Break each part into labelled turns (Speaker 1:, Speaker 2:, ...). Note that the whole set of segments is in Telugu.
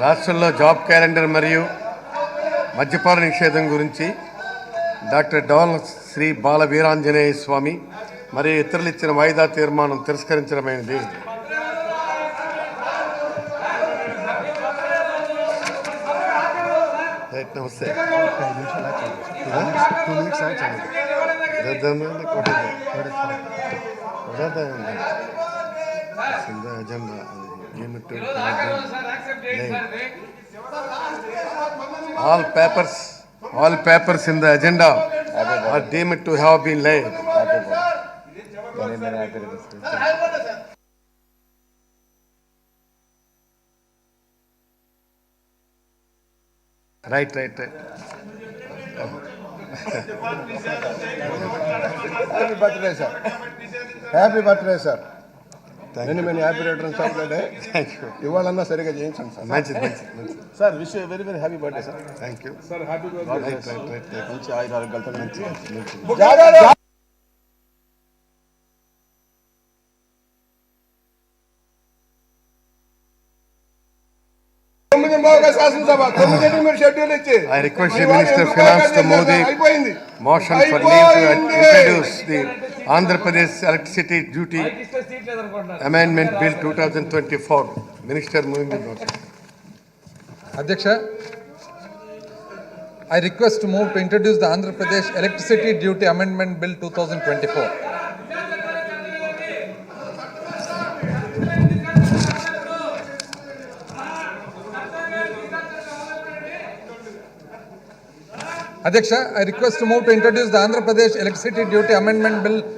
Speaker 1: రాష్ట్రంలో జాబ్ క్యాలెండర్ మరియు మద్యపాన నిషేధం గురించి డాక్టర్ డోల్ శ్రీ బాల వీరాంజనేయ స్వామి మరియు ఇతరులు ఇచ్చిన వాయిదా తీర్మానం తిరస్కరించడమైనది నమస్తే అజెండా ఏమిటో All papers, all papers in the agenda are deemed to have been laid. Right, right, right.
Speaker 2: Happy birthday, sir. Happy birthday, sir. Many many happy returns of the day
Speaker 1: thank you
Speaker 2: ఇవాళన్నా సరిగా చేయించండి సార్
Speaker 1: మంచిది మంచిది మంచిది
Speaker 2: sir wish very very happy birthday sir
Speaker 1: thank you
Speaker 2: sir happy
Speaker 1: right right right right
Speaker 2: మంచి ఆయుర ఆరోగ్యాలతో మంచి తొమ్మిది మోగా శాసనసభ తొమ్మిదింటికి మీరు షెడ్యూల్ ఇచ్చి
Speaker 1: I request the
Speaker 2: మీ వాళ్ళు
Speaker 1: Minister of
Speaker 2: ఎందుకు
Speaker 1: Finance to
Speaker 2: చేశారు?
Speaker 1: move the
Speaker 2: అయిపోయింది
Speaker 1: motion for leave to
Speaker 2: అయిపోయింది.
Speaker 1: introduce the Andhra Pradesh Electricity Duty Amendment Bill 2024. Minister moving the motion.
Speaker 3: అధ్యక్ష I request move to introduce the Andhra Pradesh electricity duty amendment bill two thousand twenty four అధ్యక్ష I request move to introduce the Andhra Pradesh electricity duty amendment bill two thousand twenty four
Speaker 1: Motion moved. Question is that the Andhra Pradesh Electricity Duty Amendment Bill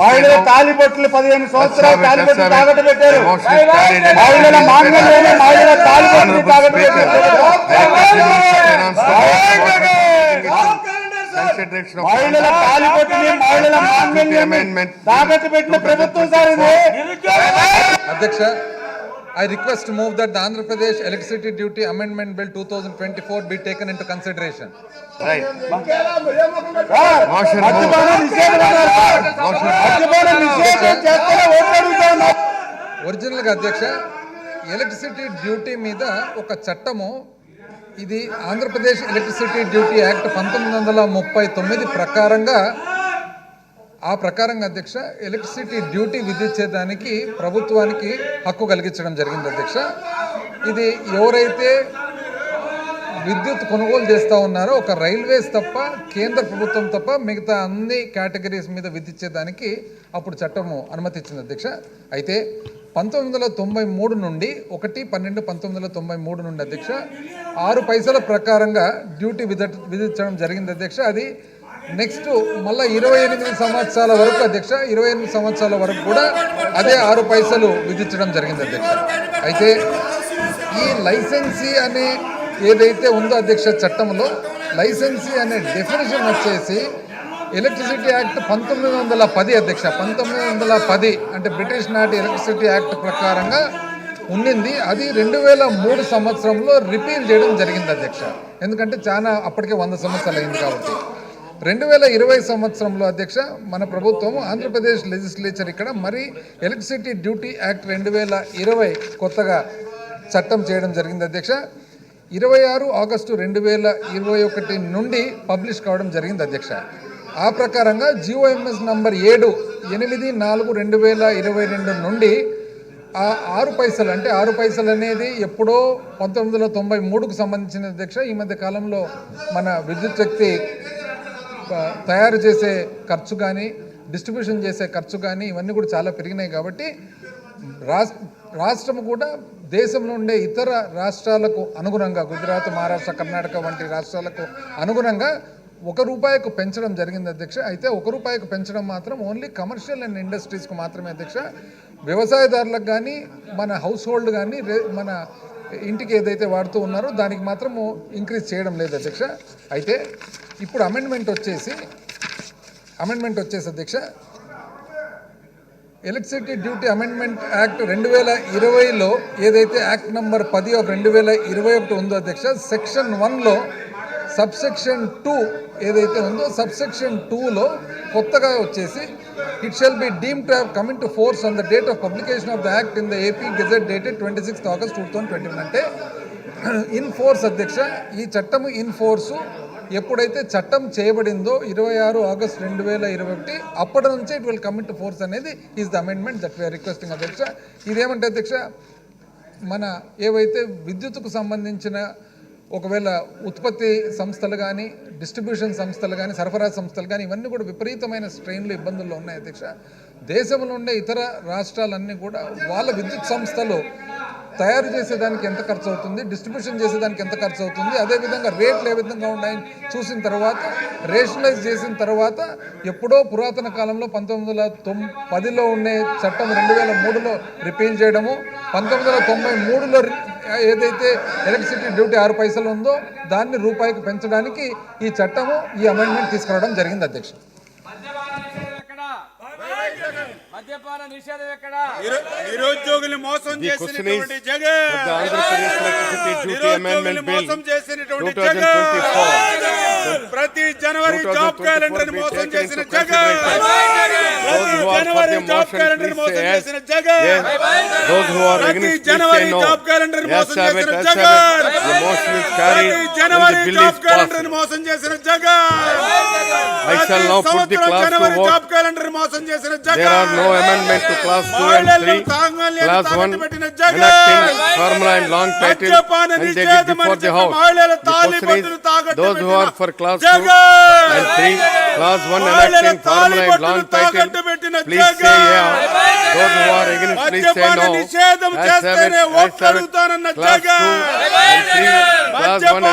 Speaker 4: మహిళల. తాలిబొట్లు పదిహేను సంవత్సరాలు తాలిబొట్లు
Speaker 1: it.
Speaker 4: పెట్టారు మహిళల మాంగళ్యంలో మహిళల తాలిబొట్లు పెట్టారు
Speaker 1: of
Speaker 4: మహిళల తాలిబొట్టుని మహిళల
Speaker 1: Amendment
Speaker 4: తాకట్టు పెట్టిన ప్రభుత్వం సార్
Speaker 3: అధ్యక్ష I request move that the Andhra Pradesh electricity duty amendment bill two thousand twenty four be taken into consideration
Speaker 1: Right.
Speaker 3: ఒరిజినల్గా అధ్యక్ష ఎలక్ట్రిసిటీ డ్యూటీ మీద ఒక చట్టము ఇది ఆంధ్రప్రదేశ్ ఎలక్ట్రిసిటీ డ్యూటీ యాక్ట్ పంతొమ్మిది వందల ముప్పై తొమ్మిది ప్రకారంగా ఆ ప్రకారంగా అధ్యక్ష ఎలక్ట్రిసిటీ డ్యూటీ విధించేదానికి ప్రభుత్వానికి హక్కు కలిగించడం జరిగింది అధ్యక్ష. ఇది ఎవరైతే విద్యుత్ కొనుగోలు చేస్తూ ఉన్నారో ఒక రైల్వేస్ తప్ప కేంద్ర ప్రభుత్వం తప్ప మిగతా అన్ని కేటగిరీస్ మీద విధించేదానికి అప్పుడు చట్టము అనుమతించింది అధ్యక్ష. అయితే పంతొమ్మిది వందల తొంభై మూడు నుండి ఒకటి పన్నెండు పంతొమ్మిది వందల తొంభై మూడు నుండి అధ్యక్ష ఆరు పైసల ప్రకారంగా డ్యూటీ విధ విధించడం జరిగింది అధ్యక్ష. అది నెక్స్ట్ మళ్ళీ ఇరవై ఎనిమిది సంవత్సరాల వరకు అధ్యక్ష ఇరవై ఎనిమిది సంవత్సరాల వరకు కూడా అదే ఆరు పైసలు విధించడం జరిగింది అధ్యక్ష. అయితే ఈ లైసెన్సీ అనే ఏదైతే ఉందో అధ్యక్ష చట్టంలో లైసెన్సీ అనే డెఫినేషన్ వచ్చేసి ఎలక్ట్రిసిటీ యాక్ట్ పంతొమ్మిది వందల పది అధ్యక్ష పంతొమ్మిది వందల పది అంటే బ్రిటిష్ నాటి ఎలక్ట్రిసిటీ యాక్ట్ ప్రకారంగా ఉండింది అది రెండు వేల మూడు సంవత్సరంలో రిపీల్ చేయడం జరిగింది అధ్యక్ష. ఎందుకంటే చాలా అప్పటికే వంద సంవత్సరాలు అయింది కాబట్టి. రెండు వేల ఇరవై సంవత్సరంలో అధ్యక్ష మన ప్రభుత్వం ఆంధ్రప్రదేశ్ లెజిస్లేచర్ ఇక్కడ మరి ఎలక్ట్రిసిటీ డ్యూటీ యాక్ట్ రెండు వేల ఇరవై కొత్తగా చట్టం చేయడం జరిగింది అధ్యక్ష. ఇరవై ఆరు ఆగస్టు రెండు వేల ఇరవై ఒకటి నుండి పబ్లిష్ కావడం జరిగింది అధ్యక్ష. ఆ ప్రకారంగా జిఓఎంఎస్ నంబర్ ఏడు ఎనిమిది నాలుగు రెండు వేల ఇరవై రెండు నుండి ఆ ఆరు పైసలు అంటే ఆరు పైసలు అనేది ఎప్పుడో పంతొమ్మిది వందల తొంభై మూడుకు సంబంధించిన అధ్యక్ష. ఈ మధ్య కాలంలో మన విద్యుత్ శక్తి తయారు చేసే ఖర్చు కానీ డిస్ట్రిబ్యూషన్ చేసే ఖర్చు కానీ ఇవన్నీ కూడా చాలా పెరిగినాయి కాబట్టి రాష్ట్రం కూడా దేశంలో ఉండే ఇతర రాష్ట్రాలకు అనుగుణంగా గుజరాత్ మహారాష్ట్ర కర్ణాటక వంటి రాష్ట్రాలకు అనుగుణంగా ఒక రూపాయికు పెంచడం జరిగింది అధ్యక్ష. అయితే ఒక రూపాయికి పెంచడం మాత్రం ఓన్లీ కమర్షియల్ అండ్ ఇండస్ట్రీస్కి మాత్రమే అధ్యక్ష. వ్యవసాయదారులకు కానీ మన హౌస్ హోల్డ్ కానీ మన ఇంటికి ఏదైతే వాడుతూ ఉన్నారో దానికి మాత్రము ఇంక్రీజ్ చేయడం లేదు అధ్యక్ష. అయితే ఇప్పుడు అమెండ్మెంట్ వచ్చేసి అమెండ్మెంట్ వచ్చేసి అధ్యక్ష ఎలక్ట్రిసిటీ డ్యూటీ అమెండ్మెంట్ యాక్ట్ రెండు వేల ఇరవైలో ఏదైతే యాక్ట్ నంబర్ పది ఒక రెండు వేల ఇరవై ఒకటి ఉందో అధ్యక్ష సెక్షన్ వన్లో సబ్సెక్షన్ టూ ఏదైతే ఉందో సబ్సెక్షన్ టూలో కొత్తగా వచ్చేసి it shall be deemed to have coming to force on the date of publication of the act in the AP gazette dated twenty sixth August two thousand twenty one అంటే ఇన్ ఫోర్స్ అధ్యక్ష ఈ చట్టము ఇన్ ఫోర్సు ఎప్పుడైతే చట్టం చేయబడిందో ఇరవై ఆరు ఆగస్ట్ రెండు వేల ఇరవై ఒకటి అప్పటి నుంచే it will commit to force అనేది is the amendment that we are requesting అధ్యక్ష. ఇదేమంటే అధ్యక్ష మన ఏవైతే విద్యుత్తుకు సంబంధించిన ఒకవేళ ఉత్పత్తి సంస్థలు కానీ డిస్ట్రిబ్యూషన్ సంస్థలు కానీ సరఫరా సంస్థలు కానీ ఇవన్నీ కూడా విపరీతమైన స్ట్రెయిన్లు ఇబ్బందుల్లో ఉన్నాయి అధ్యక్ష. దేశంలో ఉండే ఇతర రాష్ట్రాలన్నీ కూడా వాళ్ళ విద్యుత్ సంస్థలు తయారు చేసేదానికి ఎంత ఖర్చు అవుతుంది డిస్ట్రిబ్యూషన్ చేసేదానికి ఎంత ఖర్చు అవుతుంది అదేవిధంగా రేట్లు ఏ విధంగా ఉన్నాయని చూసిన తర్వాత రేషనలైజ్ చేసిన తర్వాత ఎప్పుడో పురాతన కాలంలో పంతొమ్మిది వందల తొమ్ పదిలో ఉండే చట్టం రెండు వేల మూడులో రిపీల్ చేయడము పంతొమ్మిది వందల తొంభై మూడులో ఏదైతే ఎలక్ట్రిసిటీ డ్యూటీ ఆరు పైసలు ఉందో దాన్ని రూపాయికి పెంచడానికి ఈ చట్టము ఈ అమెండ్మెంట్ తీసుకురావడం జరిగింది అధ్యక్షుడు
Speaker 5: మద్యపాన నిషేధం ఎక్కడ
Speaker 4: నిరు- నిరుద్యోగుల్ని మోసం చేసినటువంటి జగన్ మోసం చేసినటువంటి
Speaker 1: 2024
Speaker 4: జగన్ ప్రతి జనవరి జాబ్
Speaker 1: 2024
Speaker 4: క్యాలెండర్ మోసం చేసిన జగన్ ప్రతి
Speaker 1: who are for
Speaker 4: January
Speaker 1: the
Speaker 4: job
Speaker 1: motion,
Speaker 4: calendar
Speaker 1: please
Speaker 4: మోసం
Speaker 1: say yes.
Speaker 4: చేసిన Jagan
Speaker 1: Yes. Those who are
Speaker 4: ప్రతి
Speaker 1: against, please say
Speaker 4: January
Speaker 1: no.
Speaker 4: Job calendar
Speaker 1: Yes,
Speaker 4: మోసం
Speaker 1: have it,
Speaker 4: చేసిన
Speaker 1: yes, have
Speaker 4: Jagan
Speaker 1: it. The motion is carried
Speaker 4: ప్రతి
Speaker 1: and
Speaker 4: January
Speaker 1: the bill
Speaker 4: job
Speaker 1: is
Speaker 4: calendar
Speaker 1: passed.
Speaker 4: మోసం చేసిన Jagan
Speaker 1: I shall now put the
Speaker 4: సంవత్సరం
Speaker 1: class to
Speaker 4: January
Speaker 1: vote.
Speaker 4: Job calendar మోసం చేసిన Jagan
Speaker 1: There are no amendment to class 2 and
Speaker 4: మహిళల్లో
Speaker 1: 3.
Speaker 4: తాంగల్యాన్ని
Speaker 1: Class 1
Speaker 4: తాకట్టు పెట్టిన Jagan
Speaker 1: enacting formula and long title
Speaker 4: మద్యపాన
Speaker 1: and take it
Speaker 4: నిషేధం
Speaker 1: before
Speaker 4: అని
Speaker 1: the
Speaker 4: చెప్పి
Speaker 1: house.
Speaker 4: మహిళల
Speaker 1: The question
Speaker 4: తాళిబొట్టును
Speaker 1: is,
Speaker 4: తాకట్టు
Speaker 1: those who are
Speaker 4: పెట్టిన
Speaker 1: for class 2
Speaker 4: Jagan
Speaker 1: and 3, class 1
Speaker 4: మహిళల
Speaker 1: enacting and long title, please say yeah. Those who are against, please say no.
Speaker 4: నిషేధం
Speaker 1: As have it,
Speaker 4: చేస్తేనే
Speaker 1: as have it. Class 2
Speaker 4: Jagan
Speaker 1: and 3, class 1
Speaker 4: మద్యపాన